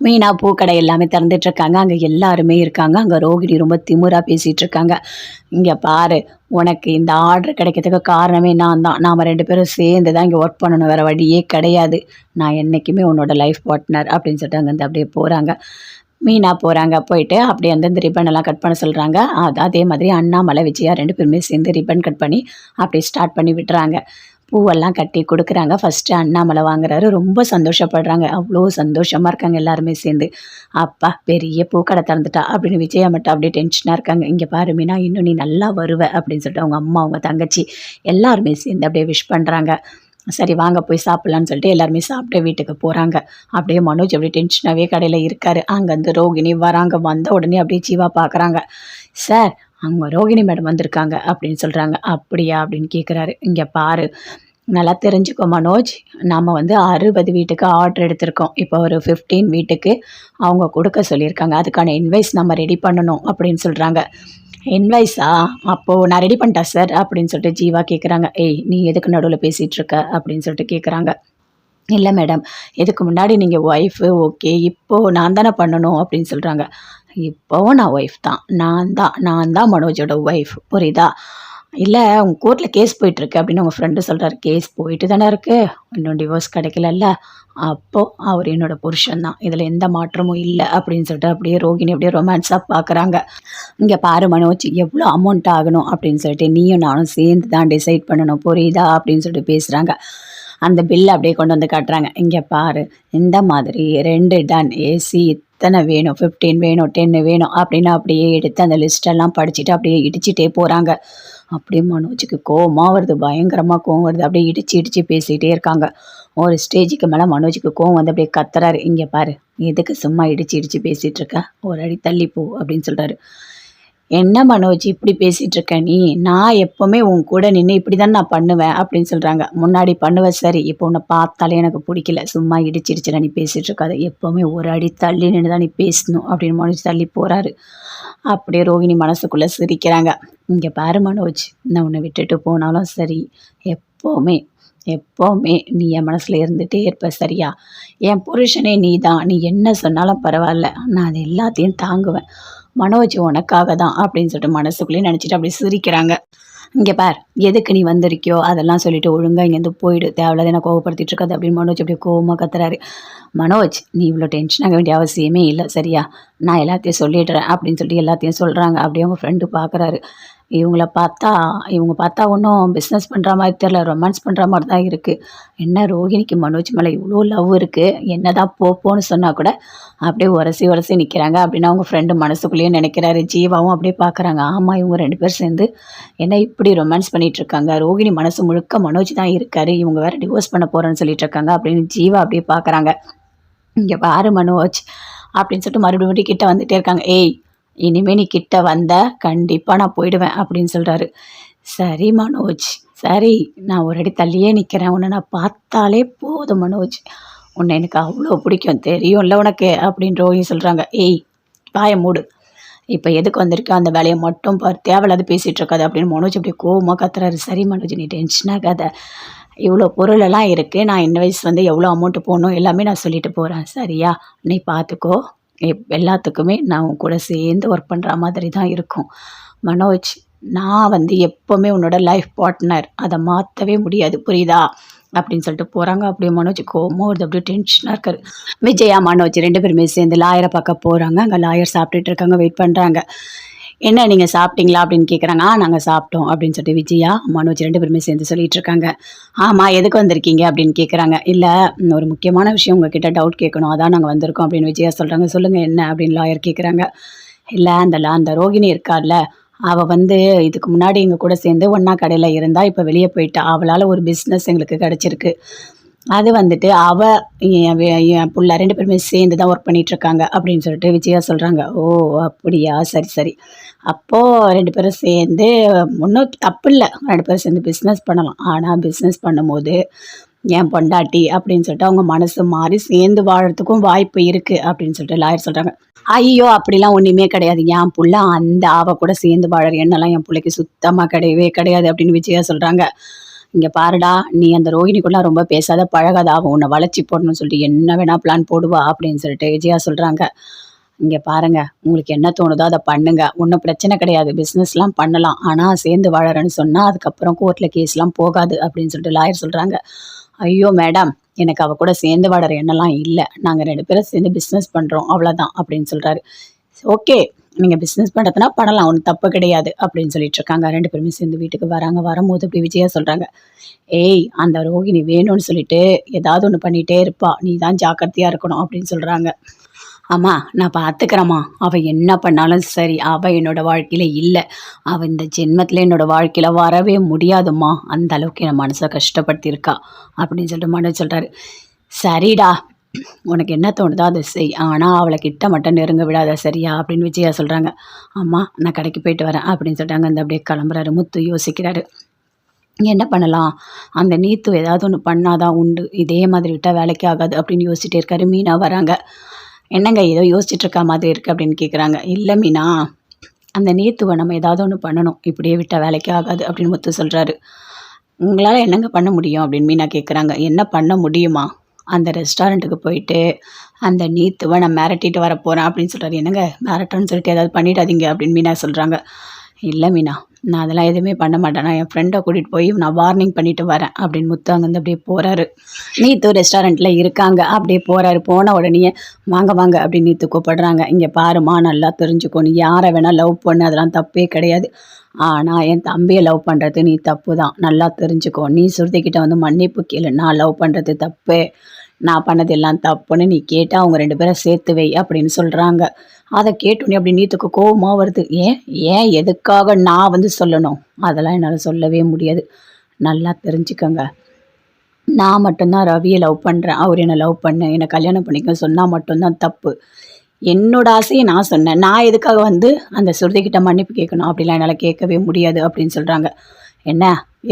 மீனா பூக்கடை எல்லாமே திறந்துட்டு இருக்காங்க அங்கே எல்லாருமே இருக்காங்க. அங்கே ரோகிணி ரொம்ப திமுறாக பேசிகிட்டு இருக்காங்க இங்கே பாரு உனக்கு இந்த ஆர்டர் கிடைக்கிறதுக்கு காரணமே நான் தான். நாம் ரெண்டு பேரும் சேர்ந்து தான் இங்கே ஒர்க் பண்ணணும். வேறு வழியே கிடையாது. நான் என்றைக்குமே உன்னோட லைஃப் பார்ட்னர் அப்படின்னு சொல்லிட்டு அங்கேருந்து அப்படியே போகிறாங்க மீனா போகிறாங்க போயிட்டு அப்படியே வந்து இந்த ரிப்பன் எல்லாம் கட் பண்ண சொல்கிறாங்க அது அதே மாதிரி அண்ணாமலை விஜயா ரெண்டு பேருமே சேர்ந்து ரிப்பன் கட் பண்ணி அப்படியே ஸ்டார்ட் பண்ணி விட்டுறாங்க. பூவெல்லாம் கட்டி கொடுக்குறாங்க. ஃபஸ்ட்டு அண்ணாமலை வாங்குறாரு. ரொம்ப சந்தோஷப்படுறாங்க. அவ்வளோ சந்தோஷமாக இருக்காங்க எல்லாருமே சேர்ந்து. அப்பா பெரிய பூக்கடை திறந்துட்டா அப்படின்னு விஜயா மட்டும் அப்படியே டென்ஷனாக இருக்காங்க. இங்கே பாரு மீனா இன்னும் நீ நல்லா வருவ அப்படின்னு சொல்லிட்டு அவங்க அம்மா அவங்க தங்கச்சி எல்லாருமே சேர்ந்து அப்படியே விஷ் பண்ணுறாங்க சரி வாங்க போய் சாப்பிட்லான்னு சொல்லிட்டு எல்லாருமே சாப்பிட்டு வீட்டுக்கு போகிறாங்க அப்படியே மனோஜ் அப்படியே டென்ஷனாகவே கடையில் இருக்காரு. அங்கேருந்து ரோகிணி வராங்க. வந்த உடனே அப்படியே ஜீவா பார்க்குறாங்க சார் அவங்க ரோகிணி மேடம் வந்திருக்காங்க அப்படின்னு சொல்கிறாங்க அப்படியா? அப்படின்னு கேட்குறாரு இங்கே பாரு நல்லா தெரிஞ்சுக்கோ மனோஜ். நாம் வந்து அறுபது வீட்டுக்கு ஆர்டர் எடுத்திருக்கோம். இப்போ ஒரு ஃபிஃப்டீன் வீட்டுக்கு அவங்க கொடுக்க சொல்லியிருக்காங்க. அதுக்கான இன்வைஸ் நம்ம ரெடி பண்ணணும் அப்படின்னு சொல்கிறாங்க இன்வைஸா அப்போது நான் ரெடி பண்ணிட்டேன் சார் அப்படின்னு சொல்லிட்டு ஜீவா கேட்குறாங்க ஏய் நீ எதுக்கு நடுவில் பேசிகிட்டு இருக்க? அப்படின்னு சொல்லிட்டு கேட்குறாங்க இல்லை மேடம் இதுக்கு முன்னாடி நீங்கள் ஒய்ஃபு ஓகே இப்போது நான் தானே பண்ணணும் அப்படின்னு சொல்கிறாங்க இப்போவும் நான் ஒய்ஃப் தான். நான் தான் நான் தான் மனோஜோட ஒய்ஃப் புரியுதா? இல்லை உங்கள் கோர்ட்டில் கேஸ் போயிட்டுருக்கு அப்படின்னு உங்கள் ஃப்ரெண்டு சொல்கிறாரு கேஸ் போயிட்டு தானே இருக்குது இன்னும் டிவோர்ஸ் கிடைக்கலல்ல. அப்போது அவர் என்னோடய புருஷன் தான். இதில் எந்த மாற்றமும் இல்லை அப்படின்னு சொல்லிட்டு அப்படியே ரோகிணி அப்படியே ரொமான்ஸாக பார்க்குறாங்க இங்கே பாரு மனோஜ் எவ்வளோ அமௌண்ட் ஆகணும்? அப்படின்னு சொல்லிட்டு நீயும் நானும் சேர்ந்து தான் டிசைட் பண்ணணும். புரியுதா? அப்படின்னு சொல்லிட்டு பேசுகிறாங்க அந்த பில்லை அப்படியே கொண்டு வந்து காட்டுறாங்க. இங்கே பாரு இந்த மாதிரி ரெண்டு டன் ஏசி இத்தனை வேணும். ஃபிஃப்டீன் வேணும். டென்னு வேணும். அப்படின்னு அப்படியே எடுத்து அந்த லிஸ்ட்டெல்லாம் படிச்சுட்டு அப்படியே இடிச்சிட்டே போகிறாங்க அப்படியே மனோஜுக்கு கோவமாக வருது பயங்கரமாக கோவம் வருது. அப்படியே இடிச்சு இடிச்சு பேசிகிட்டே இருக்காங்க. ஒரு ஸ்டேஜுக்கு மேலே மனோஜுக்கு கோவம் வந்து அப்படியே கத்துறாரு. இங்கே பாரு எதுக்கு சும்மா இடிச்சு இடிச்சு பேசிகிட்டு இருக்க? ஒரு அடி தள்ளி அப்படின்னு சொல்கிறாரு என்ன மனோஜ் இப்படி பேசிகிட்டு இருக்க நீ? நான் எப்போவுமே உன் கூட நின்று இப்படி தான் நான் பண்ணுவேன் அப்படின்னு சொல்கிறாங்க முன்னாடி பண்ணுவேன் சரி இப்போ உன்னை பார்த்தாலே எனக்கு பிடிக்கல. சும்மா இடிச்சு நீ பேசிகிட்டு இருக்காது எப்போவுமே ஒரு அடி தள்ளி நின்று தான் நீ பேசணும் அப்படின்னு மனோஜ் தள்ளி போகிறாரு அப்படியே ரோகிணி மனசுக்குள்ளே சிரிக்கிறாங்க. இங்கே பாரு மனோஜ் நான் உன்னை விட்டுட்டு போனாலும் சரி எப்போவுமே எப்போவுமே நீ என் மனசில் இருந்துகிட்டே இருப்ப சரியா? என் புருஷனே நீ தான் நீ என்ன சொன்னாலும் பரவாயில்ல. நான் அது எல்லாத்தையும் தாங்குவேன். மனோஜ் உனக்காக தான் அப்படின்னு சொல்லிட்டு மனசுக்குள்ளேயே நினச்சிட்டு அப்படியே சிரிக்கிறாங்க. இங்கே பார் எதுக்கு நீ வந்திருக்கியோ அதெல்லாம் சொல்லிட்டு ஒழுங்காக இங்கேருந்து போயிடு தேவையில்லாத என்ன கோவப்படுத்திட்டு இருக்காது அப்படின்னு மனோஜ் அப்படியே கோவமாக கத்துறாரு. மனோஜ் நீ இவ்வளோ டென்ஷன் ஆக வேண்டிய அவசியமே இல்லை சரியா? நான் எல்லாத்தையும் சொல்லிடுறேன் அப்படின்னு சொல்லிட்டு எல்லாத்தையும் சொல்கிறாங்க அப்படியே அவங்க ஃப்ரெண்டு பார்க்குறாரு. இவங்கள பார்த்தா இவங்க பார்த்தா ஒன்றும் பிஸ்னஸ் பண்ணுற மாதிரி தெரில ரொமான்ஸ் பண்ணுற மாதிரி தான் இருக்குது என்ன ரோஹிணிக்கு மனோஜ் மேலே இவ்வளோ லவ் இருக்குது என்ன தான் போப்போன்னு சொன்னால் கூட அப்படியே உரசி உரசி நிற்கிறாங்க அப்படின்னு அவங்க ஃப்ரெண்டு மனசுக்குள்ளேயே நினைக்கிறாரு. ஜீவாவும் அப்படியே பார்க்குறாங்க. ஆமாம் இவங்க ரெண்டு பேர் சேர்ந்து என்ன இப்படி ரொமான்ஸ் பண்ணிகிட்ருக்காங்க ரோஹிணி மனசு முழுக்க மனோஜ் தான் இருக்காரு. இவங்க வேறு டிவோர்ஸ் பண்ண போகிறேன்னு சொல்லிட்டு இருக்காங்க அப்படின்னு ஜீவா அப்படியே பார்க்குறாங்க. இங்கே பாரு மனோஜ் அப்படின்னு சொல்லிட்டு மறுபடியும் கிட்டே வந்துகிட்டே வந்துட்டே இருக்காங்க. ஏய் இனிமே நீ கிட்ட வந்த கண்டிப்பாக நான் போயிடுவேன் அப்படின்னு சொல்கிறாரு சரி மனோஜ் சரி நான் ஒரு அடி தள்ளியே நிற்கிறேன் உன்னை நான் பார்த்தாலே போதும் மனோஜ். உன்னை எனக்கு அவ்வளோ பிடிக்கும் தெரியும்ல உனக்கு அப்படின்னு ரோஹி சொல்கிறாங்க ஏய் வாய மூடு. இப்போ எதுக்கு வந்திருக்கோ? அந்த வேலையை மட்டும் பார் தேவையில்லாத பேசிகிட்டு இருக்காது அப்படின்னு மனோஜ் அப்படியே கோவமாக கத்துறாரு. சரி மனோஜ் நீ டென்ஷன் ஆகாத. இவ்வளோ பொருளெல்லாம் இருக்குது நான் இன்வைஸ் வந்து எவ்வளோ அமௌண்ட்டு போகணும் எல்லாமே நான் சொல்லிட்டு போகிறேன் சரியா? நீ பார்த்துக்கோ எப் எல்லாத்துக்குமே நான் உன் கூட சேர்ந்து ஒர்க் பண்ணுற மாதிரி தான் இருக்கும். மனோஜ் நான் வந்து எப்போவுமே உன்னோட லைஃப் பார்ட்னர் அதை மாற்றவே முடியாது. புரியுதா? அப்படின்னு சொல்லிட்டு போகிறாங்க அப்படியே மனோஜ் கோவமாக வருது அப்படியே டென்ஷனாக இருக்காரு. விஜயா மனோஜ் ரெண்டு பேருமே சேர்ந்து லாயரை பார்க்க போகிறாங்க அங்கே லாயர் சாப்பிட்டுட்டு இருக்காங்க. வெயிட் பண்ணுறாங்க என்ன நீங்கள் சாப்பிட்டீங்களா அப்படின்னு கேட்குறாங்க ஆ நாங்கள் சாப்பிட்டோம் அப்படின்னு சொல்லிட்டு விஜயா மனோஜ் ரெண்டு பேருமே சேர்ந்து சொல்லிட்டு இருக்காங்க. ஆமாம் எதுக்கு வந்திருக்கீங்க அப்படின்னு கேட்குறாங்க இல்லை ஒரு முக்கியமான விஷயம் உங்ககிட்ட டவுட் கேட்கணும். அதான் நாங்கள் வந்திருக்கோம் அப்படின்னு விஜயா சொல்கிறாங்க சொல்லுங்கள் என்ன அப்படின்னு லாயர் கேட்குறாங்க இல்லை அந்த அந்த ரோகிணி இருக்கார்ல அவள் வந்து இதுக்கு முன்னாடி எங்கள் கூட சேர்ந்து ஒன்றா கடையில் இருந்தால் இப்போ வெளியே போயிட்டா. அவளால் ஒரு பிஸ்னஸ் எங்களுக்கு கிடச்சிருக்கு. அது வந்துட்டு அவள் என் வே- புள்ள ரெண்டு பேருமே சேர்ந்து தான் ஒர்க் பண்ணிகிட்ருக்காங்க அப்படின்னு சொல்லிட்டு விஜயா சொல்கிறாங்க ஓ அப்படியா? சரி சரி. அப்போது ரெண்டு பேரும் சேர்ந்து ஒன்றும் தப்பு இல்லை. ரெண்டு பேரும் சேர்ந்து பிஸ்னஸ் பண்ணலாம். ஆனால் பிஸ்னஸ் பண்ணும்போது என் பொண்டாட்டி அப்படின்னு சொல்லிட்டு அவங்க மனசு மாறி சேர்ந்து வாழறதுக்கும் வாய்ப்பு இருக்குது அப்படின்னு சொல்லிட்டு லாயர் சொல்கிறாங்க ஐயோ அப்படிலாம் ஒன்றுமே கிடையாது. என் புள்ள அந்த ஆவை கூட சேர்ந்து வாழற எண்ணெல்லாம் என் பிள்ளைக்கு சுத்தமாக கிடையவே கிடையாது அப்படின்னு விஜயா சொல்கிறாங்க இங்கே பாருடா நீ அந்த ரோஹிணிக்குள்ளே ரொம்ப பேசாத பழகாதா உன்னை வளைச்சி போடணும்னு சொல்லிட்டு என்ன வேணால் பிளான் போடுவா அப்படின்னு சொல்லிட்டு விஜயா சொல்கிறாங்க இங்கே பாருங்க உங்களுக்கு என்ன தோணுதோ அதை பண்ணுங்க. ஒன்றும் பிரச்சனை கிடையாது. பிஸ்னஸ்லாம் பண்ணலாம். ஆனால் சேர்ந்து வாழறேன்னு சொன்னால் அதுக்கப்புறம் கோர்ட்டில் கேஸ்லாம் போகாது அப்படின்னு சொல்லிட்டு லாயர் சொல்கிறாங்க ஐயோ மேடம் எனக்கு அவ கூட சேர்ந்து வாடுற எண்ணெல்லாம் இல்லை. நாங்கள் ரெண்டு பேரும் சேர்ந்து பிஸ்னஸ் பண்ணுறோம் அவ்வளோதான் அப்படின்னு சொல்கிறாரு ஓகே நீங்கள் பிஸ்னஸ் பண்ணுறதுனா பண்ணலாம். ஒன்றும் தப்பு கிடையாது அப்படின்னு சொல்லிட்டு இருக்காங்க. ரெண்டு பேருமே சேர்ந்து வீட்டுக்கு வராங்க. வரும்போது இப்படி விஜயா சொல்கிறாங்க ஏய் அந்த ரோகிணி வேணும்னு சொல்லிட்டு ஏதாவது ஒன்று பண்ணிகிட்டே இருப்பா. நீ தான் ஜாக்கிரதையாக இருக்கணும் அப்படின்னு சொல்கிறாங்க அம்மா நான் பார்த்துக்கிறேம்மா அவள் என்ன பண்ணாலும் சரி. அவள் என்னோட வாழ்க்கையில் இல்லை. அவள் இந்த ஜென்மத்தில் என்னோடய வாழ்க்கையில் வரவே முடியாதும்மா. அந்த அளவுக்கு என் மனசை கஷ்டப்படுத்தியிருக்கா அப்படின்னு சொல்லிட்டு மனு சொல்கிறாரு சரிடா உனக்கு என்ன தோணுதோ அதை செய். ஆனால் அவளை கிட்ட மட்டும் நெருங்க விடாத சரியா? அப்படின்னு விஜயா சொல்கிறாங்க அம்மா நான் கடைக்கு போயிட்டு வரேன் அப்படின்னு சொல்லிட்டாங்க. அந்த அப்படியே கிளம்புறாரு. முத்து யோசிக்கிறாரு. என்ன பண்ணலாம்? அந்த நீத்து ஏதாவது ஒன்று பண்ணாதான் உண்டு. இதே மாதிரி விட்டால் வேலைக்கு ஆகாது அப்படின்னு யோசிச்சுட்டே இருக்காரு. மீனா வராங்க. என்னங்க ஏதோ யோசிச்சுட்டு இருக்க மாதிரி இருக்குது அப்படின்னு கேட்குறாங்க இல்லை மீனா அந்த நீத்துவை நம்ம ஏதாவது ஒன்று பண்ணணும். இப்படியே விட்டால் வேலைக்கு ஆகாது அப்படின்னு முத்து சொல்கிறாரு உங்களால் என்னங்க பண்ண முடியும் அப்படின்னு மீனா கேட்குறாங்க என்ன பண்ண முடியுமா? அந்த ரெஸ்டாரண்ட்டுக்கு போயிட்டு அந்த நீத்துவை நான் மிரட்டிட்டு வர போகிறேன் அப்படின்னு சொல்கிறாரு என்னங்க மிரட்டன்னு சொல்லிட்டு ஏதாவது பண்ணிடாதீங்க அப்படின்னு மீனா சொல்கிறாங்க இல்லை மீனா நான் அதெல்லாம் எதுவுமே பண்ண மாட்டேன். நான் என் ஃப்ரெண்டை கூட்டிகிட்டு போய் நான் வார்னிங் பண்ணிட்டு வரேன் அப்படின்னு முத்து அங்கேருந்து அப்படியே போகிறாரு நீத்து ரெஸ்டாரண்ட்டில் இருக்காங்க. அப்படியே போகிறாரு போன உடனே வாங்க வாங்க அப்படின்னு நீத்து கூப்பிடுறாங்க. இங்கே பாருமா நல்லா தெரிஞ்சுக்கோ. நீ யாரை வேணால் லவ் பண்ணு. அதெல்லாம் தப்பே கிடையாது. ஆனால் என் தம்பியை லவ் பண்ணுறது நீ தப்பு தான் நல்லா தெரிஞ்சுக்கோ. நீ சுருதிக்கிட்ட வந்து மன்னிப்பு கேளு. நான் லவ் பண்ணுறது தப்பு. நான் பண்ணது எல்லாம் தப்புன்னு நீ கேட்டால் அவங்க ரெண்டு பேரும் சேர்த்து வை அப்படின்னு சொல்கிறாங்க அதை கேட்டோன்னே அப்படி நீத்துக்கு கோபமாக வருது. ஏன்? ஏன் எதுக்காக நான் வந்து சொல்லணும்? அதெல்லாம் என்னால் சொல்லவே முடியாது. நல்லா தெரிஞ்சுக்கோங்க. நான் மட்டும்தான் ரவியை லவ் பண்ணுறேன் அவர் என்னை லவ் பண்ண. என்னை கல்யாணம் பண்ணிக்க சொன்னால் மட்டும்தான் தப்பு. என்னோட ஆசையை நான் சொன்னேன். நான் எதுக்காக வந்து அந்த சுருதிக்கிட்ட மன்னிப்பு கேட்கணும்? அப்படிலாம் என்னால் கேட்கவே முடியாது அப்படின்னு சொல்கிறாங்க என்ன?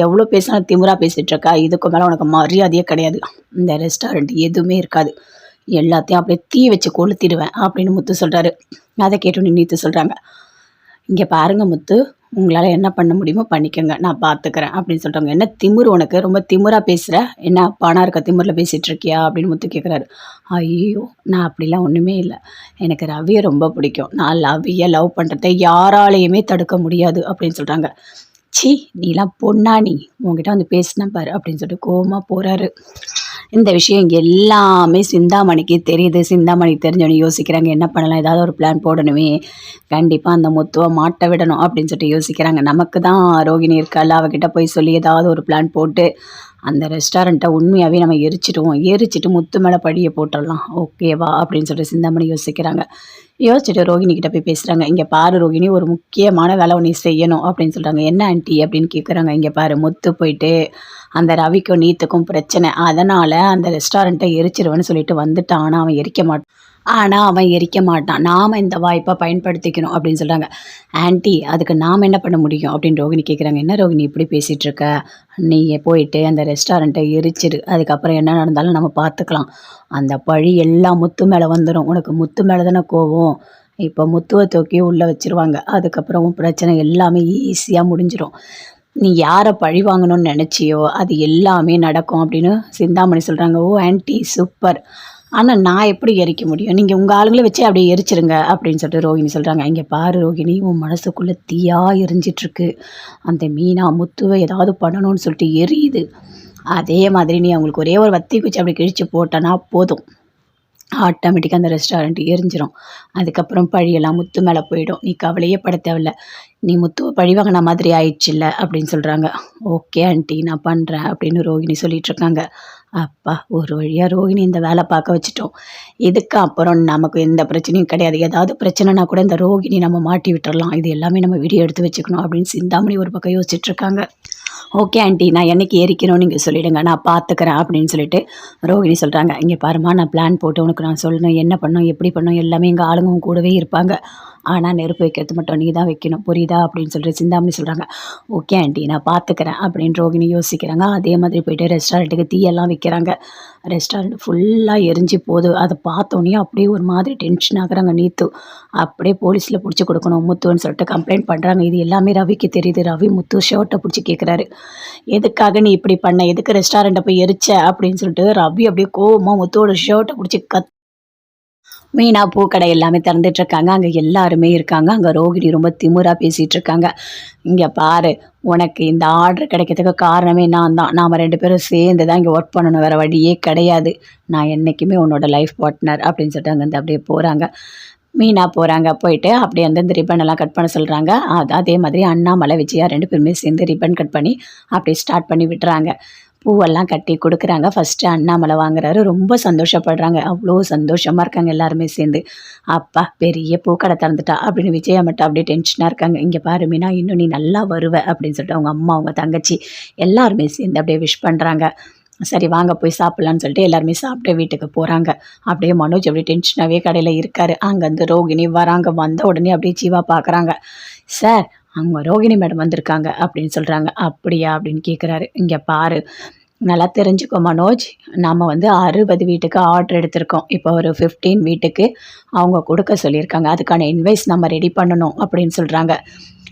எவ்வளோ பேசினாலும் திமுறா பேசிகிட்டு இருக்கா இதுக்கு மேலே உனக்கு மரியாதையே கிடையாது. இந்த ரெஸ்டாரண்ட் எதுவுமே இருக்காது. எல்லாத்தையும் அப்படியே தீ வச்சு கொளுத்திடுவேன் அப்படின்னு முத்து சொல்கிறாரு அதை கேட்டு நீத்து சொல்கிறாங்க இங்கே பாருங்க முத்து உங்களால் என்ன பண்ண முடியுமோ பண்ணிக்கோங்க. நான் பார்த்துக்கிறேன் அப்படின்னு சொல்கிறாங்க என்ன திமுரு உனக்கு? ரொம்ப திமுறாக பேசுகிற என்ன பணம் இருக்க திமுறில் பேசிகிட்டு இருக்கியா அப்படின்னு முத்து கேட்குறாரு ஐயோ நான் அப்படிலாம் ஒன்றுமே இல்லை. எனக்கு ரவியை ரொம்ப பிடிக்கும். நான் லவ்வியை லவ் பண்ணுறதை யாராலையுமே தடுக்க முடியாது அப்படின்னு சொல்கிறாங்க சி நீலாம் பொண்ணா நீ? உங்ககிட்ட வந்து பேசின பாரு அப்படின்னு சொல்லிட்டு கோபமாக போகிறாரு இந்த விஷயம் எல்லாமே சிந்தாமணிக்கு தெரியுது. சிந்தாமணிக்கு தெரிஞ்சவனே யோசிக்கிறாங்க என்ன பண்ணலாம்? ஏதாவது ஒரு பிளான் போடணுமே. கண்டிப்பாக அந்த முத்துவை மாட்ட விடணும் அப்படின்னு சொல்லிட்டு யோசிக்கிறாங்க. நமக்கு தான் ரோகிணி இருக்கால அவகிட்ட போய் சொல்லி ஏதாவது ஒரு பிளான் போட்டு அந்த ரெஸ்டாரண்ட்டை உண்மையாகவே நம்ம எரிச்சிடுவோம். எரிச்சிட்டு முத்து மேலே படியை போட்டுடலாம். ஓகேவா அப்படின்னு சொல்லிட்டு சிந்தாமணி யோசிக்கிறாங்க. யோசிச்சுட்டு ரோகிணி கிட்ட போய் பேசுகிறாங்க இங்கே பாரு ரோகிணி ஒரு முக்கியமான வேலை ஒன்று செய்யணும். அப்படின்னு சொல்கிறாங்க என்ன ஆண்டி அப்படின்னு கேட்குறாங்க இங்கே பாரு முத்து போயிட்டு அந்த ரவிக்கும் நீத்துக்கும் பிரச்சனை. அதனால் அந்த ரெஸ்டாரண்ட்டை எரிச்சிருவேன்னு சொல்லிட்டு வந்துட்டான். ஆனால் அவன் எரிக்க மாட்டான். ஆனால் அவன் எரிக்க மாட்டான். நாம் இந்த வாய்ப்பை பயன்படுத்திக்கணும் அப்படின்னு சொல்கிறாங்க ஆன்ட்டி அதுக்கு நாம் என்ன பண்ண முடியும்? அப்படின்னு ரோகிணி கேட்குறாங்க என்ன ரோகிணி இப்படி பேசிகிட்டு இருக்க? நீ போயிட்டு அந்த ரெஸ்டாரண்ட்டை எரிச்சிடு அதுக்கப்புறம் என்ன நடந்தாலும் நம்ம பார்த்துக்கலாம். அந்த பழி எல்லாம் முத்து மேலே வந்துடும் உனக்கு முத்து மேலே தானே கோவம்? இப்போ முத்துவை தூக்கி உள்ளே வச்சுருவாங்க. அதுக்கப்புறம் உன் பிரச்சனை எல்லாமே ஈஸியாக முடிஞ்சிடும் நீ யாரை பழி வாங்கணும்னு நினச்சியோ அது எல்லாமே நடக்கும் அப்படின்னு சிந்தாமணி சொல்கிறாங்க ஓ ஆன்ட்டி சூப்பர். ஆனால் நான் எப்படி எரிக்க முடியும்? நீங்கள் உங்கள் ஆளுங்களை வச்சு அப்படியே எரிச்சிருங்க அப்படின்னு சொல்லிட்டு ரோஹிணி சொல்கிறாங்க இங்கே பாரு ரோஹிணி உன் மனசுக்குள்ளே தீயாக எரிஞ்சிட்ருக்கு. அந்த மீனா முத்துவை ஏதாவது பண்ணணும்னு சொல்லிட்டு எரியுது. அதே மாதிரி நீ அவங்களுக்கு ஒரே ஒரு வத்தி குச்சி அப்படி கிழிச்சு போட்டனா போதும். ஆட்டோமேட்டிக்காக அந்த ரெஸ்டாரண்ட் எரிஞ்சிடும் அதுக்கப்புறம் பழியெல்லாம் முத்து மேலே போயிடும். நீ கவலையே பட தேவையில்ல. நீ முத்துவை பழி வாங்கின மாதிரி ஆயிடுச்சுல்ல அப்படின்னு சொல்கிறாங்க ஓகே ஆண்டி நான் பண்ணுறேன் அப்படின்னு ரோஹிணி சொல்லிகிட்ருக்காங்க அப்பா ஒரு வழியாக ரோகிணி இந்த வேலை பார்க்க வச்சுட்டோம். இதுக்கு அப்புறம் நமக்கு எந்த பிரச்சனையும் கிடையாது. ஏதாவது பிரச்சனைனா கூட இந்த ரோஹிணி நம்ம மாட்டி விட்டுறலாம். இது எல்லாமே நம்ம வீடியோ எடுத்து வச்சுக்கணும் அப்படின்னு சிந்தாமணி ஒரு பக்கம் யோசிச்சுட்ருக்காங்க ஓகே ஆண்டி நான் என்னைக்கு ஏறிக்கணும் நீங்கள் சொல்லிவிடுங்க நான் பார்த்துக்கிறேன் அப்படின்னு சொல்லிட்டு ரோகிணி சொல்கிறாங்க இங்கே பாருமா நான் பிளான் போட்டு உனக்கு நான் சொல்லணும் என்ன பண்ணணும் எப்படி பண்ணணும் எல்லாமே எங்கள் ஆளுங்க கூடவே இருப்பாங்க. ஆனால் நெருப்பு வைக்கிறது மட்டும் நீ தான் வைக்கணும் புரியுதா அப்படின்னு சொல்லிட்டு சிந்தாமணி சொல்கிறாங்க ஓகே ஆண்டி நான் பார்த்துக்கிறேன் அப்படின்னு ரோகிணி யோசிக்கிறாங்க. அதே மாதிரி போயிட்டு ரெஸ்டாரண்ட்டுக்கு தீயெல்லாம் வைக்கிறாங்க. ரெஸ்டாரண்ட் ஃபுல்லாக எரிஞ்சு போகுது. அதை பார்த்தோன்னே அப்படியே ஒரு மாதிரி டென்ஷன் ஆகுறாங்க நீத்து. அப்படியே போலீஸில் பிடிச்சி கொடுக்கணும் முத்துன்னு சொல்லிட்டு கம்ப்ளைண்ட் பண்ணுறாங்க இது எல்லாமே ரவிக்கு தெரியுது. ரவி முத்து ஷர்ட்டை பிடிச்சி கேட்குறாரு எதுக்காக நீ இப்படி பண்ண? எதுக்கு ரெஸ்டாரண்ட்டை போய் எரிச்ச? அப்படின்னு சொல்லிட்டு ரவி அப்படியே கோவமாக முத்தோட ஷர்ட்டை பிடிச்சி கத் மீனா பூக்கடை எல்லாமே திறந்துட்டு இருக்காங்க. அங்கே எல்லாருமே இருக்காங்க. அங்கே ரோகிணி ரொம்ப திமுறாக பேசிகிட்டு இருக்காங்க. இங்கே பாரு உனக்கு இந்த ஆர்டர் கிடைக்கிறதுக்கு காரணமே நான் தான். நாம் ரெண்டு பேரும் சேர்ந்து தான் இங்கே ஒர்க் பண்ணணும். வேறு வழியே கிடையாது. நான் என்றைக்குமே உன்னோட லைஃப் பார்ட்னர் அப்படின்னு சொல்லிட்டு அங்கேருந்து அப்படியே போகிறாங்க மீனா போகிறாங்க போயிட்டு அப்படியே வந்து இந்த ரிப்பன் எல்லாம் கட் பண்ண சொல்கிறாங்க அது அதே மாதிரி அண்ணாமலை விஜயா ரெண்டு பேருமே சேர்ந்து ரிப்பன் கட் பண்ணி அப்படியே ஸ்டார்ட் பண்ணி விட்டுறாங்க. பூவெல்லாம் கட்டி கொடுக்குறாங்க. ஃபஸ்ட்டு அண்ணாமலை வாங்குறாரு. ரொம்ப சந்தோஷப்படுறாங்க. அவ்வளோ சந்தோஷமாக இருக்காங்க எல்லாருமே சேர்ந்து. அப்பா பெரிய பூக்கடை திறந்துட்டா அப்படின்னு விஜயா மட்டும் அப்படியே டென்ஷனாக இருக்காங்க. இங்கே பாரு மீனா இன்னும் நீ நல்லா வருவ அப்படின்னு சொல்லிட்டு அவங்க அம்மா அவங்க தங்கச்சி எல்லாருமே சேர்ந்து அப்படியே விஷ் பண்ணுறாங்க சரி வாங்க போய் சாப்பிட்லான்னு சொல்லிட்டு எல்லாருமே சாப்பிட்டு வீட்டுக்கு போகிறாங்க அப்படியே மனோஜ் அப்படியே டென்ஷனாகவே கடையில் இருக்கார். அங்கேருந்து ரோகிணி வராங்க. வந்த உடனே அப்படியே ஜீவா பார்க்குறாங்க. சார் அவங்க ரோகிணி மேடம் வந்திருக்காங்க அப்படின்னு சொல்கிறாங்க அப்படியா? அப்படின்னு கேட்குறாரு இங்கே பாரு. நல்லா தெரிஞ்சுக்கோ மனோஜ். நாம் வந்து அறுபது வீட்டுக்கு ஆர்டர் எடுத்திருக்கோம். இப்போ ஒரு ஃபிஃப்டீன் வீட்டுக்கு அவங்க கொடுக்க சொல்லியிருக்காங்க. அதுக்கான இன்வைஸ் நம்ம ரெடி பண்ணணும் அப்படின்னு சொல்கிறாங்க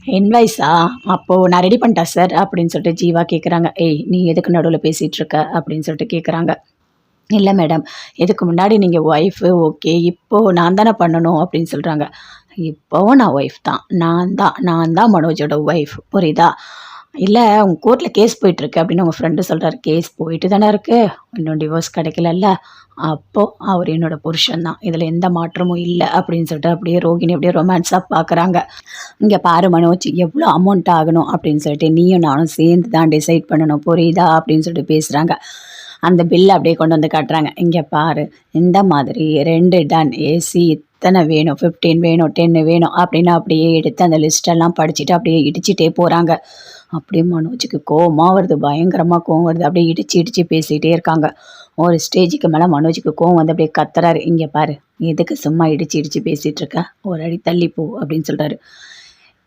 இன்வைஸா அப்போது நான் ரெடி பண்ணிட்டேன் சார் அப்படின்னு சொல்லிட்டு ஜீவா கேட்குறாங்க ஏய் நீ எதுக்கு நடுவில் பேசிகிட்டு இருக்க? அப்படின்னு சொல்லிட்டு கேட்குறாங்க இல்லை மேடம் இதுக்கு முன்னாடி நீங்கள் ஒய்ஃபு ஓகே இப்போது நான் தானே பண்ணணும் அப்படின்னு சொல்கிறாங்க இப்போவும் நான் ஒய்ஃப் தான். நான் தான். நான் தான் மனோஜோட ஒய்ஃப் புரியுதா? இல்லை உங்கள் கோர்ட்டில் கேஸ் போயிட்டுருக்கு அப்படின்னு உங்கள் ஃப்ரெண்டு சொல்கிறார் கேஸ் போயிட்டு தானே இருக்குது இன்னும் டிவோர்ஸ் கிடைக்கலல்ல. அப்போது அவர் என்னோட புருஷன் தான். இதில் எந்த மாற்றமும் இல்லை அப்படின்னு சொல்லிட்டு அப்படியே ரோகிணி அப்படியே ரொமான்ஸாக பார்க்குறாங்க இங்கே பாரு மனோஜ் எவ்வளோ அமௌண்ட் ஆகணும் அப்படின்னு சொல்லிட்டு நீயும் நானும் சேர்ந்து தான் டிசைட் பண்ணணும். புரியுதா? அப்படின்னு சொல்லிட்டு பேசுகிறாங்க அந்த பில்லை அப்படியே கொண்டு வந்து காட்டுறாங்க. இங்கே பாரு இந்த மாதிரி ரெண்டு டன் ஏசி இத்தனை வேணும் ஃபிஃப்டீன் வேணும் டென்னு வேணும் அப்படின்னு அப்படியே எடுத்து அந்த லிஸ்ட்டெல்லாம் படிச்சுட்டு அப்படியே இடிச்சிட்டே போகிறாங்க அப்படியே மனோஜுக்கு கோவமாக வருது பயங்கரமாக கோவம் வருது. அப்படியே இடிச்சு இடிச்சு பேசிகிட்டே இருக்காங்க. ஒரு ஸ்டேஜுக்கு மேலே மனோஜுக்கு கோவம் வந்து அப்படியே கத்துறாரு. இங்கே பாரு எதுக்கு சும்மா இடிச்சு இடிச்சு பேசிகிட்டு இருக்க? ஒரு அடி தள்ளி போ அப்படின்னு சொல்கிறாரு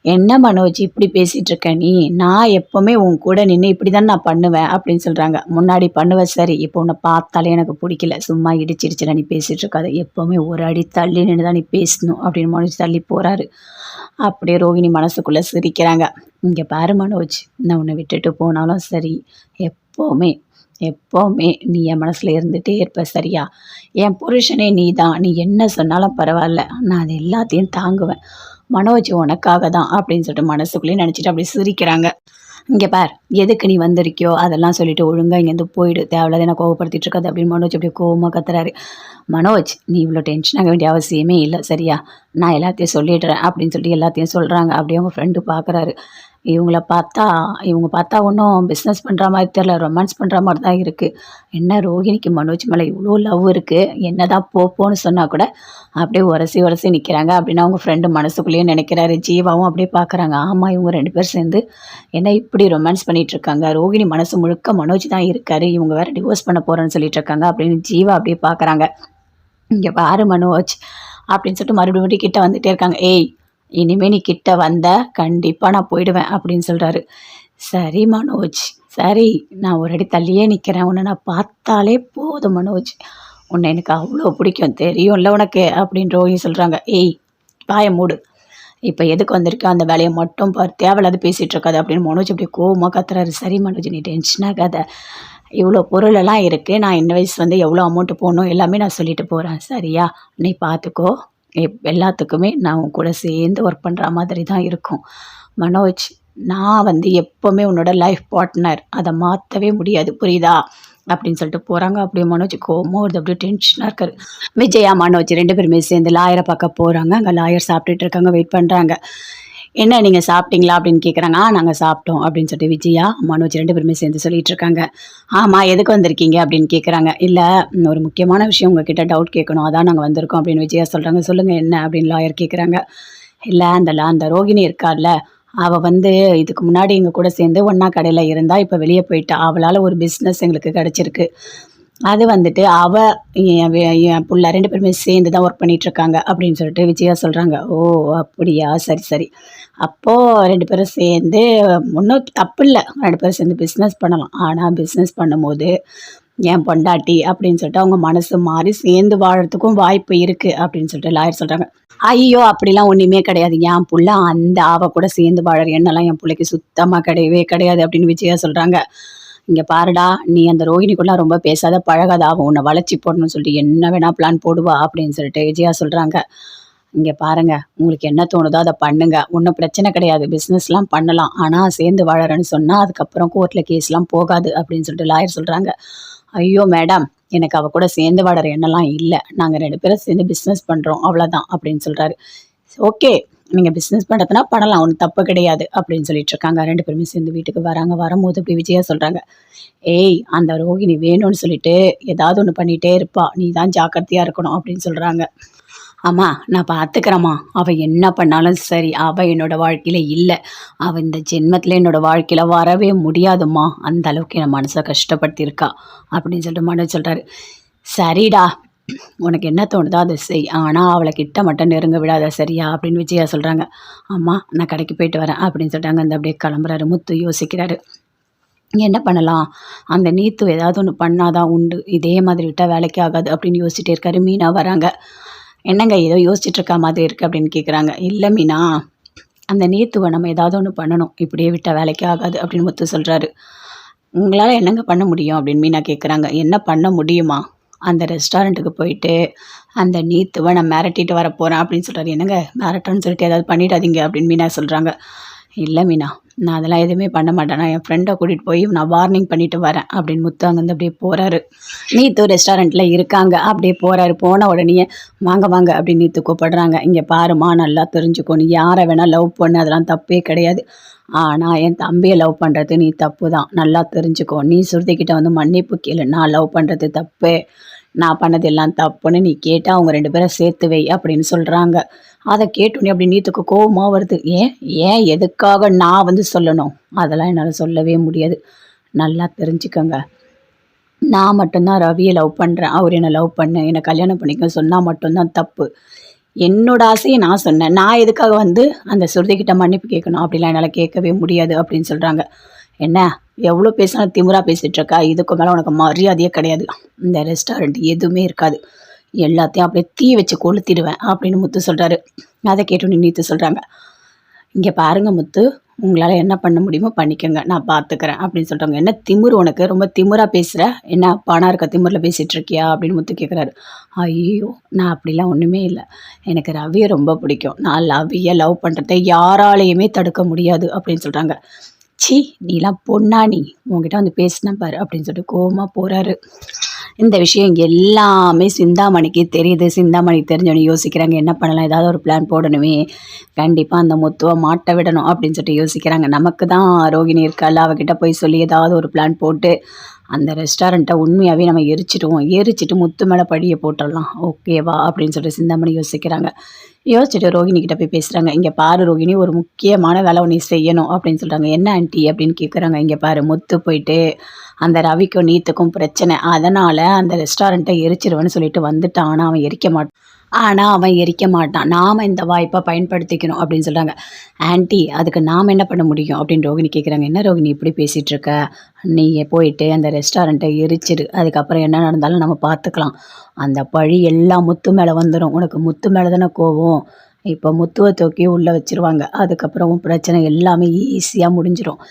என்ன மனோஜ் இப்படி பேசிகிட்டு இருக்க நீ? நான் எப்போவுமே உன் கூட நின்று இப்படி தான் நான் பண்ணுவேன் அப்படின்னு சொல்கிறாங்க முன்னாடி பண்ணுவேன் சரி இப்போ உன்னை பார்த்தாலே எனக்கு பிடிக்கல. சும்மா இடிச்சிருச்சு நீ பேசிகிட்டு இருக்காது எப்போவுமே ஒரு அடி தள்ளி நின்று தான் நீ பேசணும் அப்படின்னு மனோஜ் தள்ளி போகிறாரு அப்படியே ரோகிணி மனசுக்குள்ளே சிரிக்கிறாங்க. இங்கே பாரு மனோஜ் நான் உன்னை விட்டுட்டு போனாலும் சரி எப்போவுமே எப்போவுமே நீ என் மனசில் இருந்துகிட்டே இருப்ப சரியா? என் புருஷனே நீ தான் நீ என்ன சொன்னாலும் பரவாயில்ல. நான் அது எல்லாத்தையும் தாங்குவேன். மனோஜ் உனக்காக தான் அப்படின்னு சொல்லிட்டு மனசுக்குள்ளேயே நினச்சிட்டு அப்படி சிரிக்கிறாங்க. இங்கே பார் எதுக்கு நீ வந்திருக்கியோ அதெல்லாம் சொல்லிட்டு ஒழுங்காக இங்கேருந்து போயிடு. தேவையில்லாத என்ன கோவப்படுத்திட்டு இருக்காது அப்படின்னு மனோஜ் அப்படியே கோவமாக கத்துறாரு. மனோஜ் நீ இவ்வளோ டென்ஷன் ஆக வேண்டிய அவசியமே இல்லை சரியா? நான் எல்லாத்தையும் சொல்லிடுறேன் அப்படின்னு சொல்லிட்டு எல்லாத்தையும் சொல்கிறாங்க அப்படியே அவங்க ஃப்ரெண்டு பார்க்குறாரு இவங்கள பார்த்தா இவங்க பார்த்தா ஒன்றும் பிஸ்னஸ் பண்ணுற மாதிரி தெரில ரொமான்ஸ் பண்ணுற மாதிரி தான் இருக்குது என்ன ரோஹிணிக்கு மனோஜ் மேலே இவ்வளோ லவ் இருக்குது என்ன தான் போப்போன்னு சொன்னால் கூட அப்படியே உரசி உரசி நிற்கிறாங்க அப்படின்னு அவங்க ஃப்ரெண்டு மனசுக்குள்ளேயே நினைக்கிறாரு. ஜீவாவும் அப்படியே பார்க்குறாங்க. ஆமாம் இவங்க ரெண்டு பேர் சேர்ந்து என்ன இப்படி ரொமான்ஸ் பண்ணிகிட்டு இருக்காங்க? ரோஹிணி மனசு முழுக்க மனோஜ் தான் இருக்கார். இவங்க வேறு டிவோர்ஸ் பண்ண போகிறேன்னு சொல்லிட்டு இருக்காங்க அப்படின்னு ஜீவா அப்படியே பார்க்குறாங்க. இங்கே பாரு மனோஜ் அப்படின்னு சொல்லிட்டு மறுபடியும் கிட்டே வந்துகிட்டே இருக்காங்க. ஏய் இனிமே நீ கிட்ட வந்த கண்டிப்பாக நான் போயிடுவேன் அப்படின்னு சொல்கிறாரு சரி மனோஜ். சரி நான் ஒரு அடி தள்ளியே நிற்கிறேன் உன்னை நான் பார்த்தாலே போதும் மனோஜ். உன்னை எனக்கு அவ்வளோ பிடிக்கும். தெரியும்ல உனக்கு அப்படின்னு ரோஹி சொல்கிறாங்க ஏய் பாய மூடு. இப்போ எதுக்கு வந்திருக்க? அந்த வேலையை மட்டும் பார் தேவையில்லாத பேசிகிட்டு இருக்காது அப்படின்னு மனோஜ் அப்படி கோவமாக கத்துறாரு. சரி மனோஜ் நீ டென்ஷன் ஆகாத. இவ்வளோ பொருளெல்லாம் இருக்குது நான் இன்வைஸ் வந்து எவ்வளோ அமௌண்ட்டு போகணும் எல்லாமே நான் சொல்லிட்டு போகிறேன் சரியா? நீ பார்த்துக்கோ. எல்லாத்துக்குமே நான் உன் கூட சேர்ந்து ஒர்க் பண்ணுற மாதிரி தான் இருக்கும். மனோஜ் நான் வந்து எப்போவுமே உன்னோட லைஃப் பார்ட்னர் அதை மாற்றவே முடியாது புரியுதா? அப்படின்னு சொல்லிட்டு போகிறாங்க அப்படியே மனோஜ் கோமோ வருது. அப்படியே டென்ஷனாக இருக்காரு. விஜயா மனோஜ் ரெண்டு பேருமே சேர்ந்து லாயரை பார்க்க போகிறாங்க அங்கே லாயர் சாப்பிட்டுட்டு இருக்காங்க வெயிட் பண்ணுறாங்க என்ன நீங்கள் சாப்பிட்டீங்களா அப்படின்னு கேட்குறாங்க ஆ நாங்கள் சாப்பிட்டோம் அப்படின்னு சொல்லிட்டு விஜயா மனோஜ் ரெண்டு பேருமே சேர்ந்து சொல்லிட்டு இருக்காங்க. ஆமாம் எதுக்கு வந்திருக்கீங்க அப்படின்னு கேட்குறாங்க இல்லை ஒரு முக்கியமான விஷயம் உங்ககிட்ட டவுட் கேட்கணும். அதான் நாங்கள் வந்திருக்கோம் அப்படின்னு விஜயா சொல்கிறாங்க சொல்லுங்கள் என்ன அப்படின்னு லாயர் கேட்குறாங்க இல்லை அந்த அந்த ரோகிணி இருக்கார்ல அவள் வந்து இதுக்கு முன்னாடி எங்கள் கூட சேர்ந்து ஒன்றா கடையில் இருந்தால் இப்போ வெளியே போயிட்டா. அவளால் ஒரு பிஸ்னஸ் எங்களுக்கு கிடச்சிருக்கு. அது வந்துட்டு அவ என் என் புள்ள ரெண்டு பேருமே சேர்ந்து தான் ஒர்க் பண்ணிகிட்ருக்காங்க அப்படின்னு சொல்லிட்டு விஜயா சொல்கிறாங்க ஓ அப்படியா? சரி சரி. அப்போது ரெண்டு பேரும் சேர்ந்து ஒன்றும் தப்பு இல்லை. ரெண்டு பேரும் சேர்ந்து பிஸ்னஸ் பண்ணலாம். ஆனால் பிஸ்னஸ் பண்ணும்போது என் பொண்டாட்டி அப்படின்னு சொல்லிட்டு அவங்க மனசு மாறி சேர்ந்து வாழறதுக்கும் வாய்ப்பு இருக்குது அப்படின்னு சொல்லிட்டு லாயர் சொல்கிறாங்க ஐயோ அப்படிலாம் ஒன்றுமே கிடையாது. என் புள்ள அந்த ஆவ கூட சேர்ந்து வாழற எண்ணெல்லாம் என் பிள்ளைக்கு சுத்தமாக கிடையவே கிடையாது அப்படின்னு விஜயா சொல்கிறாங்க இங்கே பாருடா நீ அந்த ரோஹிணிக்குள்ளே ரொம்ப பேசாத பழகாத அவன் உன்னை வளர்ச்சி போடணும்னு சொல்லிட்டு என்ன வேணால் பிளான் போடுவா அப்படின்னு சொல்லிட்டு விஜயா சொல்கிறாங்க இங்கே பாருங்க உங்களுக்கு என்ன தோணுதோ அதை பண்ணுங்க. ஒன்றும் பிரச்சனை கிடையாது பிஸ்னஸ்லாம் பண்ணலாம். ஆனால் சேர்ந்து வாழறேன்னு சொன்னால் அதுக்கப்புறம் கோர்ட்டில் கேஸ்லாம் போகாது அப்படின்னு சொல்லிட்டு லாயர் சொல்கிறாங்க ஐயோ மேடம் எனக்கு அவ கூட சேர்ந்து வாடுற எண்ணெல்லாம் இல்லை. நாங்கள் ரெண்டு பேரும் சேர்ந்து பிஸ்னஸ் பண்ணுறோம் அவ்வளோதான் அப்படின்னு சொல்கிறாரு ஓகே நீங்கள் பிஸ்னஸ் பண்ணுறதுனா பண்ணலாம் ஒன்றும் தப்பு கிடையாது அப்படின்னு சொல்லிட்டு இருக்காங்க ரெண்டு பேருமே சேர்ந்து வீட்டுக்கு வராங்க. வரும்போது இப்படி விஜயா சொல்கிறாங்க ஏய் அந்த ரோகிணி வேணும்னு சொல்லிட்டு ஏதாவது ஒன்று பண்ணிகிட்டே இருப்பா. நீ தான் ஜாக்கிரதையாக இருக்கணும் அப்படின்னு சொல்கிறாங்க அம்மா நான் பார்த்துக்கிறேம்மா அவள் என்ன பண்ணாலும் சரி அவள் என்னோடய வாழ்க்கையில் இல்லை. அவள் இந்த ஜென்மத்தில் என்னோட வாழ்க்கையில் வரவே முடியாதும்மா. அந்த அளவுக்கு என் மனசை கஷ்டப்படுத்தியிருக்கா. அப்படின்னு சொல்லிட்டு மனு சொல்கிறாரு சரிடா உனக்கு என்ன தோணுதோ அதை செய். ஆனால் அவளை கிட்ட மட்டும் நெருங்க விடாத சரியா? அப்படின்னு விஜயா சொல்கிறாங்க அம்மா நான் கடைக்கு போயிட்டு வரேன் அப்படின்னு சொல்லிட்டு அங்கே அப்படியே கிளம்புறாரு. முத்து யோசிக்கிறாரு. என்ன பண்ணலாம்? அந்த நீத்து ஏதாவது ஒன்று பண்ணாதான் உண்டு. இதே மாதிரி விட்டால் வேலைக்கு ஆகாது அப்படின்னு யோசிச்சுட்டே இருக்காரு. மீனா வராங்க. என்னங்க ஏதோ யோசிச்சுட்டு இருக்க மாதிரி இருக்குது அப்படின்னு கேட்குறாங்க இல்லை மீனா அந்த நீத்துவை நம்ம ஏதாவது ஒன்று பண்ணணும். இப்படியே விட்டால் வேலைக்கு ஆகாது அப்படின்னு முத்து சொல்கிறாரு உங்களால் என்னங்க பண்ண முடியும் அப்படின்னு மீனா கேட்குறாங்க என்ன பண்ண முடியுமா? அந்த ரெஸ்டாரண்ட்டுக்கு போயிட்டு அந்த நீத்துவை நான் மிரட்டிட்டு வர போகிறேன் அப்படின்னு சொல்கிறாரு என்னங்க மிரட்டன்னு சொல்லிட்டு ஏதாவது பண்ணிடாதீங்க அப்படின்னு மீனா சொல்கிறாங்க இல்லை மீனா நான் அதெல்லாம் எதுவுமே பண்ண மாட்டேன். நான் என் ஃப்ரெண்டை கூட்டிகிட்டு போய் நான் வார்னிங் பண்ணிட்டு வரேன் அப்படின்னு முத்து அங்கேருந்து அப்படியே போகிறாரு நீத்து ரெஸ்டாரண்ட்டில் இருக்காங்க. அப்படியே போகிறாரு போன உடனே வாங்க வாங்க அப்படின்னு நீத்து கூப்பிடுறாங்க. இங்கே பாருமா நல்லா தெரிஞ்சுக்கோ. நீ யாரை வேணால் லவ் பண்ணு. அதெல்லாம் தப்பே கிடையாது. ஆனால் என் தம்பியை லவ் பண்ணுறது நீ தப்பு தான் நல்லா தெரிஞ்சுக்கோ. நீ சுருதிக்கிட்ட வந்து மன்னிப்பு கேளு. நான் லவ் பண்ணுறது தப்பு. நான் பண்ணது எல்லாம் தப்புன்னு நீ கேட்டால் அவங்க ரெண்டு பேரும் சேர்த்து வை அப்படின்னு சொல்கிறாங்க அதை கேட்டுனே அப்படி நீத்துக்கு கோபமாக வருது. ஏன்? ஏன்? எதுக்காக நான் வந்து சொல்லணும்? அதெல்லாம் என்னால் சொல்லவே முடியாது. நல்லா தெரிஞ்சுக்கோங்க. நான் மட்டும்தான் ரவியை லவ் பண்ணுறேன் அவர் என்னை லவ் பண்ண. என்னை கல்யாணம் பண்ணிக்க சொன்னால் மட்டும்தான் தப்பு. என்னோட ஆசையை நான் சொன்னேன். நான் எதுக்காக வந்து அந்த சுருதிக்கிட்ட மன்னிப்பு கேட்கணும்? அப்படிலாம் என்னால் கேட்கவே முடியாது அப்படின்னு சொல்கிறாங்க என்ன? எவ்வளோ பேசினாலும் திமுறா பேசிகிட்டு இருக்கா? இதுக்கு மேலே உனக்கு மரியாதையே கிடையாது. இந்த ரெஸ்டாரண்ட் எதுவுமே இருக்காது. எல்லாத்தையும் அப்படியே தீ வச்சு கொளுத்திடுவேன் அப்படின்னு முத்து சொல்கிறாரு அதை கேட்டோன்னு நீத்து சொல்கிறாங்க இங்கே பாருங்க முத்து. உங்களால் என்ன பண்ண முடியுமோ பண்ணிக்கோங்க நான் பார்த்துக்கிறேன் அப்படின்னு சொல்கிறாங்க என்ன திமிரு உனக்கு? ரொம்ப திமிராக பேசுகிற என்ன பணம் இருக்க திமிரில் பேசிகிட்டு இருக்கியா? அப்படின்னு முத்து கேட்குறாரு ஐயோ நான் அப்படிலாம் ஒன்றுமே இல்லை. எனக்கு ரவியை ரொம்ப பிடிக்கும். நான் லவ்வியை லவ் பண்ணுறதை யாராலையுமே தடுக்க முடியாது அப்படின்னு சொல்கிறாங்க சி நீலாம் பொண்ணா நீ. உங்ககிட்ட வந்து பேசினேன் பாரு அப்படின்னு சொல்லிட்டு கோவமாக போகிறாரு இந்த விஷயம் எல்லாமே சிந்தாமணிக்கு தெரியுது. சிந்தாமணி தெரிஞ்சவனே யோசிக்கிறாங்க என்ன பண்ணலாம்? ஏதாவது ஒரு பிளான் போடணுமே. கண்டிப்பாக அந்த முத்துவை மாட்ட விடணும் அப்படின்னு சொல்லிட்டு யோசிக்கிறாங்க. நமக்கு தான் ரோகிணி இருக்கால அவகிட்ட போய் சொல்லி ஏதாவது ஒரு பிளான் போட்டு அந்த ரெஸ்டாரண்ட்டை உண்மையாகவே நம்ம எரிச்சிடுவோம். எரிச்சிட்டு முத்து மேலே படியை போட்டுடலாம் ஓகேவா அப்படின்னு சொல்லிட்டு சிந்தாமணி யோசிக்கிறாங்க. யோசிச்சுட்டு ரோகிணி கிட்ட போய் பேசுகிறாங்க இங்கே பாரு ரோகிணி ஒரு முக்கியமான வேலை ஒன்று செய்யணும் அப்படின்னு சொல்கிறாங்க என்ன ஆண்டி அப்படின்னு கேட்குறாங்க இங்கே பாரு முத்து போயிட்டு அந்த ரவிக்கும் நீத்துக்கும் பிரச்சனை. அதனால் அந்த ரெஸ்டாரண்ட்டை எரிச்சிருவேன்னு சொல்லிட்டு வந்துட்டான். ஆனால் அவன் எரிக்க மாட்டான். ஆனால் அவன் எரிக்க மாட்டான். நாம் இந்த வாய்ப்பை பயன்படுத்திக்கணும் அப்படின்னு சொல்கிறாங்க ஆன்ட்டி அதுக்கு நாம் என்ன பண்ண முடியும்? அப்படின்னு ரோகிணி கேட்குறாங்க என்ன ரோகிணி இப்படி பேசிகிட்டு இருக்க? நீ போயிட்டு அந்த ரெஸ்டாரண்ட்டை எரிச்சிரு. அதுக்கப்புறம் என்ன நடந்தாலும் நம்ம பார்த்துக்கலாம் அந்த பழி எல்லாம் முத்து மேலே வந்துடும் உனக்கு முத்து மேலே தானே கோவம்? இப்போ முத்துவை தூக்கி உள்ளே வச்சிருவாங்க. அதுக்கப்புறம் பிரச்சனை எல்லாமே ஈஸியாக முடிஞ்சிடும்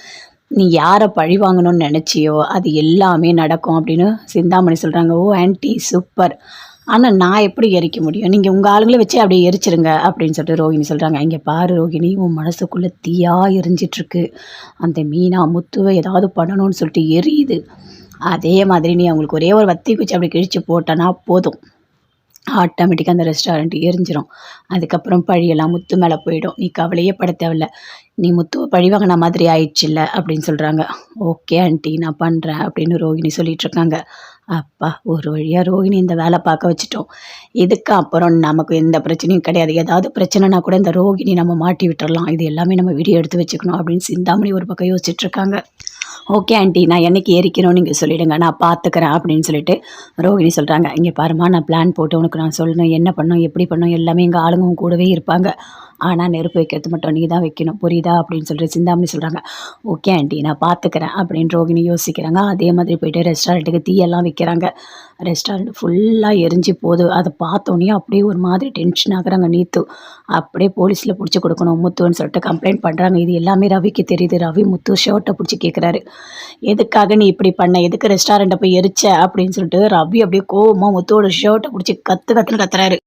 நீ யாரை பழி வாங்கணும்னு நினச்சியோ அது எல்லாமே நடக்கும் அப்படின்னு சிந்தாமணி சொல்கிறாங்க ஓ ஆன்ட்டி சூப்பர் ஆனால் நான் எப்படி எரிக்க முடியும்? நீங்கள் உங்கள் ஆளுங்களை வச்சு அப்படியே எரிச்சிருங்க அப்படின்னு சொல்லிட்டு ரோஹிணி சொல்கிறாங்க இங்கே பாரு ரோஹிணி உன் மனசுக்குள்ளே தீயா எரிஞ்சிட்ருக்கு. அந்த மீனா முத்துவை ஏதாவது பண்ணணும்னு சொல்லிட்டு எரியுது. அதே மாதிரி நீ அவங்களுக்கு ஒரே ஒரு வத்தி குச்சி அப்படி கிழிச்சு போட்டனா போதும். ஆட்டோமேட்டிக்காக அந்த ரெஸ்டாரண்ட் எரிஞ்சிடும் அதுக்கப்புறம் பழியெல்லாம் முத்து மேலே போயிடும். நீ கவலையே பட தேவையில்ல. நீ முத்துவை பழி வாங்கின மாதிரி ஆயிடுச்சுல்ல அப்படின்னு சொல்கிறாங்க ஓகே ஆண்டி நான் பண்ணுறேன் அப்படின்னு ரோஹிணி சொல்லிகிட்ருக்காங்க அப்பா ஒரு வழியாக ரோகிணி இந்த வேலை பார்க்க வச்சுட்டோம். இதுக்கு அப்புறம் நமக்கு எந்த பிரச்சனையும் கிடையாது. ஏதாவது பிரச்சனைனா கூட இந்த ரோஹிணி நம்ம மாட்டி விட்டுறலாம். இது எல்லாமே நம்ம வீடியோ எடுத்து வச்சுக்கணும் அப்படின்னு சிந்தாமணி ஒரு பக்கம் யோசிச்சுட்ருக்காங்க. ஓகே ஆண்டி நான் என்னைக்கு ஏறிக்கணும் நீங்கள் சொல்லிவிடுங்க நான் பார்த்துக்கிறேன் அப்படின்னு சொல்லிட்டு ரோகிணி சொல்கிறாங்க இங்கே பாருமா நான் பிளான் போட்டு உனக்கு நான் சொல்லணும். என்ன பண்ணணும் எப்படி பண்ணணும் எல்லாமே எங்கள் ஆளுங்க கூடவே இருப்பாங்க. ஆனால் நெருப்பு வைக்கிறது மட்டும் நீ தான் வைக்கணும். புரியுதா? அப்படின்னு சொல்லிட்டு சிந்தாமணி சொல்கிறாங்க ஓகே ஆண்டி நான் பார்த்துக்கிறேன் அப்படின்னு ரோகிணி யோசிக்கிறாங்க. அதே மாதிரி போயிட்டு ரெஸ்டாரண்ட்டுக்கு தீயெல்லாம் வைக்கிறாங்க. ரெஸ்டாரண்ட் ஃபுல்லாக எரிஞ்சு போகுது. அதை பார்த்தோன்னே அப்படியே ஒரு மாதிரி டென்ஷன் ஆகுறாங்க நீத்து. அப்படியே போலீஸில் பிடிச்சி கொடுக்கணும் முத்துன்னு சொல்லிட்டு கம்ப்ளைண்ட் பண்ணுறாங்க இது எல்லாமே ரவிக்கு தெரியுது. ரவி முத்து ஷர்ட்டை பிடிச்சி கேட்குறாரு எதுக்காக நீ இப்படி பண்ண? எதுக்கு ரெஸ்டாரண்ட்டை போய் எரிச்ச? அப்படின்னு சொல்லிட்டு ரவி அப்படியே கோவமாக முத்துவோட ஷர்ட்டை பிடிச்சி கத்து கத்துன்னு கத்துறாரு.